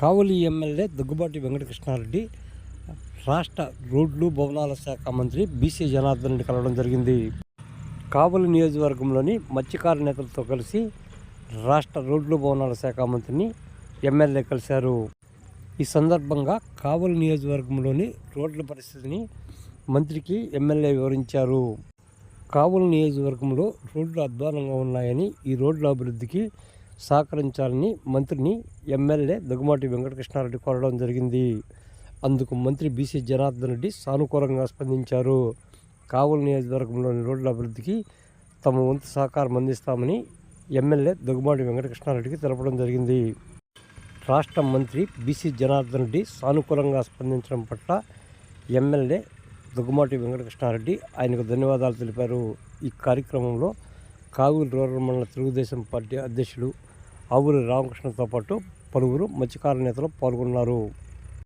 కావలి MLA Daggubati Venkatakrishna Reddy రాష్ట్ర రోడ్లు భవనాల శాఖ మంత్రి బీసీ జనార్దన్ రెడ్డి కలవడం జరిగింది. కావలి నియోజకవర్గంలోని మత్స్యకార నేతలతో కలిసి రాష్ట్ర రోడ్లు భవనాల శాఖ మంత్రిని ఎమ్మెల్యే కలిశారు. ఈ సందర్భంగా కావలి నియోజకవర్గంలోని రోడ్ల పరిస్థితిని మంత్రికి ఎమ్మెల్యే వివరించారు. కావలి నియోజకవర్గంలో రోడ్లు అధ్వానంగా ఉన్నాయని ఈ రోడ్ల అభివృద్ధికి సహకరించాలని మంత్రిని ఎమ్మెల్యే దగ్గుమాటి వెంకటకృష్ణారెడ్డి కోరడం జరిగింది. అందుకు మంత్రి బీసీ జనార్దన్ రెడ్డి సానుకూలంగా స్పందించారు. కావలి నియోజకవర్గంలోని రోడ్ల అభివృద్ధికి తమ వంతు సహకారం అందిస్తామని ఎమ్మెల్యే దగ్గుమాటి వెంకటకృష్ణారెడ్డికి తెలపడం జరిగింది. రాష్ట్ర మంత్రి బీసీ జనార్దన్ రెడ్డి సానుకూలంగా స్పందించడం పట్ల ఎమ్మెల్యే దుగ్గుమాటి వెంకటకృష్ణారెడ్డి ఆయనకు ధన్యవాదాలు తెలిపారు. ఈ కార్యక్రమంలో కావూరు రూరల్ మండల తెలుగుదేశం పార్టీ అధ్యక్షుడు ఆవురి రామకృష్ణతో పాటు పలువురు మత్స్యకార నేతలు పాల్గొన్నారు.